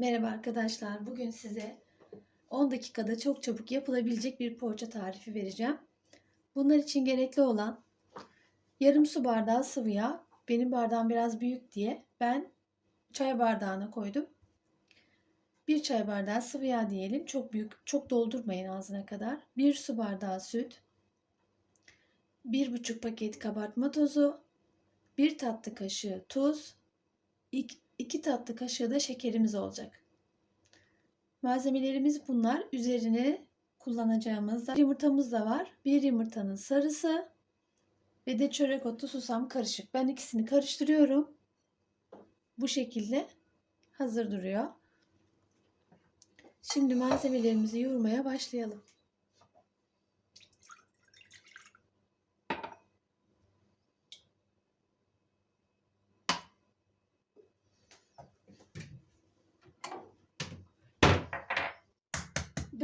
Merhaba arkadaşlar. Bugün size 10 dakikada çok çabuk yapılabilecek bir poğaça tarifi vereceğim. Bunlar için gerekli olan yarım su bardağı sıvı yağ. Benim bardağım biraz büyük diye ben çay bardağına koydum. Bir çay bardağı sıvı yağ diyelim. Çok büyük, çok doldurmayın ağzına kadar. Bir su bardağı süt. Bir buçuk paket kabartma tozu. Bir tatlı kaşığı tuz. 2 tatlı kaşığı da şekerimiz olacak. Malzemelerimiz bunlar. Üzerine kullanacağımız da yumurtamız da var. Bir yumurtanın sarısı ve de çörek otu susam karışık. Ben ikisini karıştırıyorum. Bu şekilde hazır duruyor. Şimdi malzemelerimizi yoğurmaya başlayalım.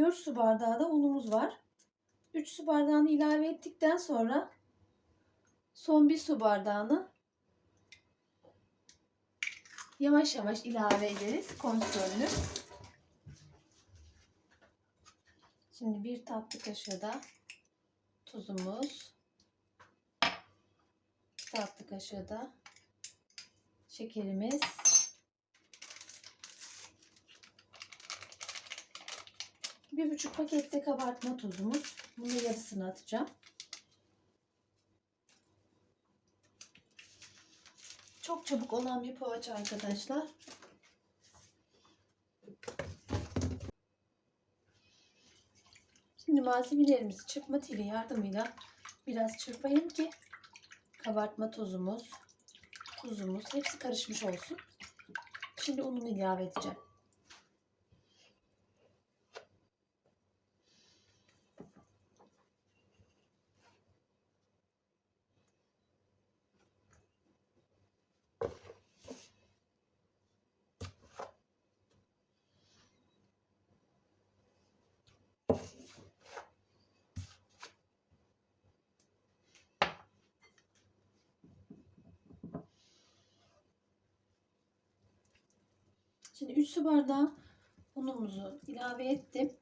Dört su bardağı da unumuz var. 3 su bardağını ilave ettikten sonra son bir su bardağını yavaş yavaş ilave ederiz kontrollü. Şimdi bir tatlı kaşığı da tuzumuz. Tatlı kaşığı da şekerimiz. Bir buçuk pakette kabartma tozumuz. Bunu yarısını atacağım. Çok çabuk olan bir poğaça arkadaşlar. Şimdi malzemelerimizi çırpma teli yardımıyla biraz çırpayım ki kabartma tozumuz, tuzumuz hepsi karışmış olsun. Şimdi unumu ilave edeceğim. Şimdi 3 su bardağı unumuzu ilave ettim.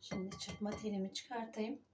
Şimdi çırpma telimi çıkartayım.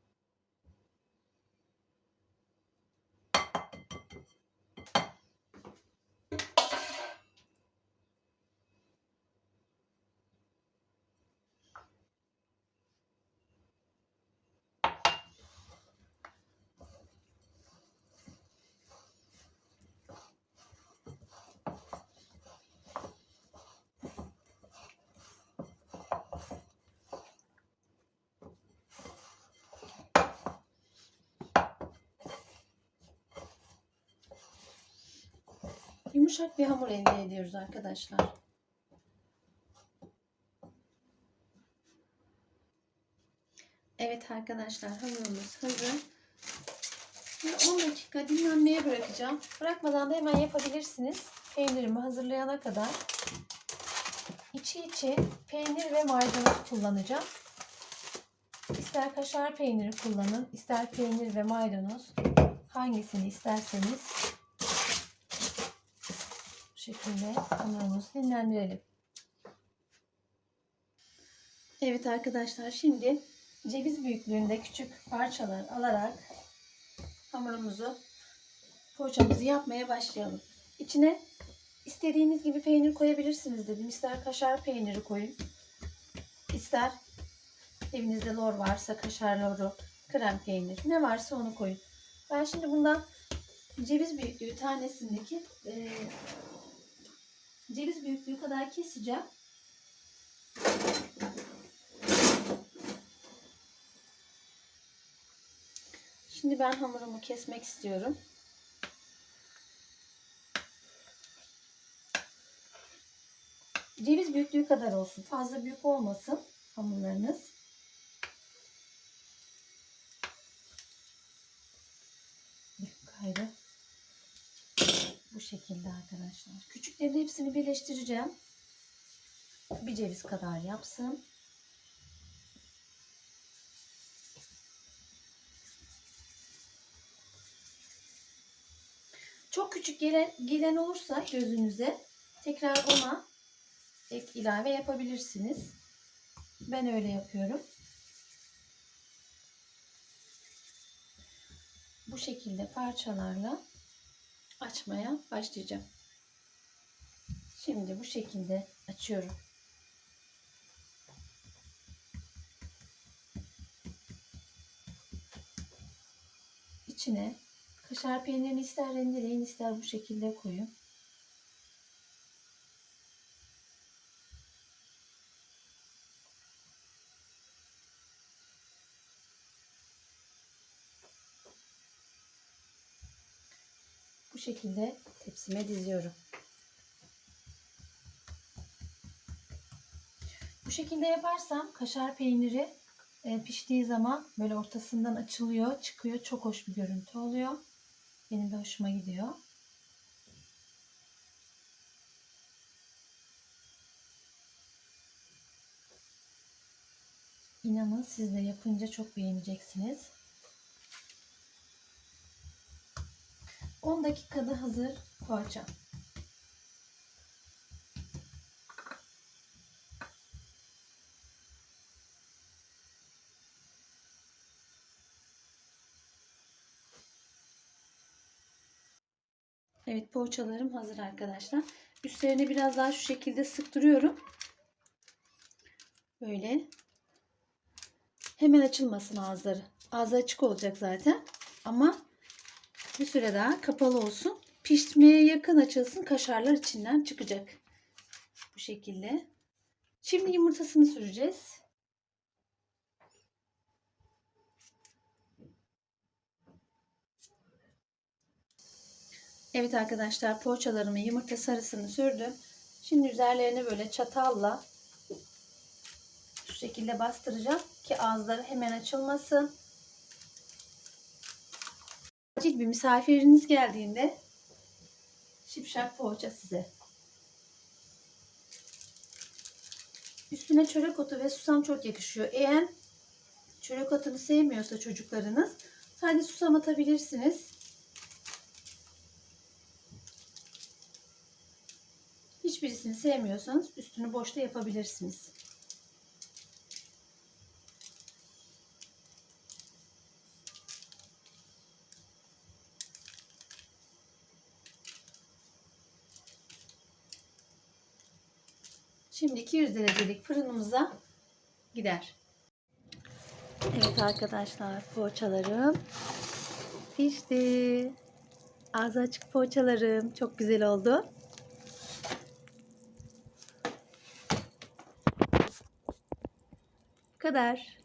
Yumuşak bir hamur elde ediyoruz arkadaşlar. Evet arkadaşlar hamurumuz hazır. Şimdi 10 dakika dinlenmeye bırakacağım. Bırakmadan da hemen yapabilirsiniz. Peynirimi hazırlayana kadar. İçi içi peynir ve maydanoz kullanacağım. İster kaşar peyniri kullanın, ister peynir ve maydanoz. Hangisini isterseniz şekilde hamurumuzu dinlendirelim. Evet arkadaşlar şimdi ceviz büyüklüğünde küçük parçalar alarak hamurumuzu poğaçamızı yapmaya başlayalım. İçine istediğiniz gibi peynir koyabilirsiniz dedim. İster kaşar peyniri koyun. ister evinizde lor varsa kaşar loru, krem peynir ne varsa onu koyun. Ben şimdi bundan ceviz büyüklüğü tanesindeki e, ceviz büyüklüğü kadar keseceğim. Şimdi ben hamurumu kesmek istiyorum. Ceviz büyüklüğü kadar olsun. Fazla büyük olmasın hamurlarınız. Gayrı bu şekilde arkadaşlar. Küçüklerin hepsini birleştireceğim. Bir ceviz kadar yapsın. Çok küçük gelen, gelen olursa gözünüze tekrar ona ek ilave yapabilirsiniz. Ben öyle yapıyorum. Bu şekilde parçalarla açmaya başlayacağım. Şimdi bu şekilde açıyorum. İçine kaşar peynirini ister rendeleyin ister bu şekilde koyun. Şekilde tepsime diziyorum. Bu şekilde yaparsam kaşar peyniri e, piştiği zaman böyle ortasından açılıyor, çıkıyor. Çok hoş bir görüntü oluyor. Benim de hoşuma gidiyor. İnanın siz de yapınca çok beğeneceksiniz. 10 dakikada hazır poğaça. Evet poğaçalarım hazır arkadaşlar. Üstlerine biraz daha şu şekilde sıktırıyorum. Böyle. Hemen açılmasın ağızları. Ağzı açık olacak zaten. Ama bir süre daha kapalı olsun. Pişmeye yakın açılsın. Kaşarlar içinden çıkacak. Bu şekilde. Şimdi yumurtasını süreceğiz. Evet arkadaşlar poğaçalarımı yumurta sarısını sürdüm. Şimdi üzerlerine böyle çatalla şu şekilde bastıracağım ki ağızları hemen açılmasın. Acil bir misafiriniz geldiğinde şipşak poğaça size. Üstüne çörek otu ve susam çok yakışıyor. Eğer çörek otunu sevmiyorsa çocuklarınız sadece susam atabilirsiniz. Hiçbirisini sevmiyorsanız üstünü boşta yapabilirsiniz. Şimdi 200 derecelik fırınımıza gider. Evet arkadaşlar poğaçalarım pişti. Ağzı açık poğaçalarım çok güzel oldu. Bu kadar.